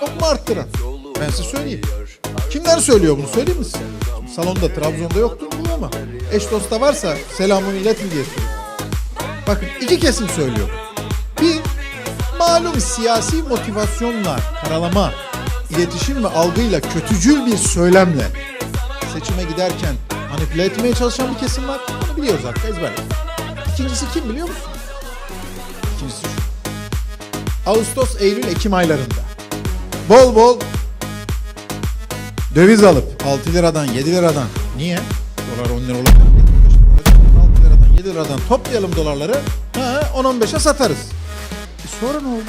Yok mu arttıran? Ben size söyleyeyim. Kimler söylüyor bunu söyleyeyim mi size? Şimdi Salonda Trabzon'da yoktur bu ama eş dosta varsa selamımı iletin diye söylüyorum. Bakın iki kesim söylüyor. Bir, malum siyasi motivasyonla, karalama, iletişim ve algıyla kötücül bir söylemle seçime giderken manipüle etmeye çalışan bir kesim var. Bunu biliyoruz artık ezberle. İkincisi kim biliyor musun? İkincisi şu. Ağustos, Eylül, Ekim aylarında bol bol döviz alıp 6 liradan 7 liradan niye? Dolar 10 lira olacak. 6 liradan 7 liradan toplayalım dolarları. Ha, 10-15'e satarız. E sonra ne oldu?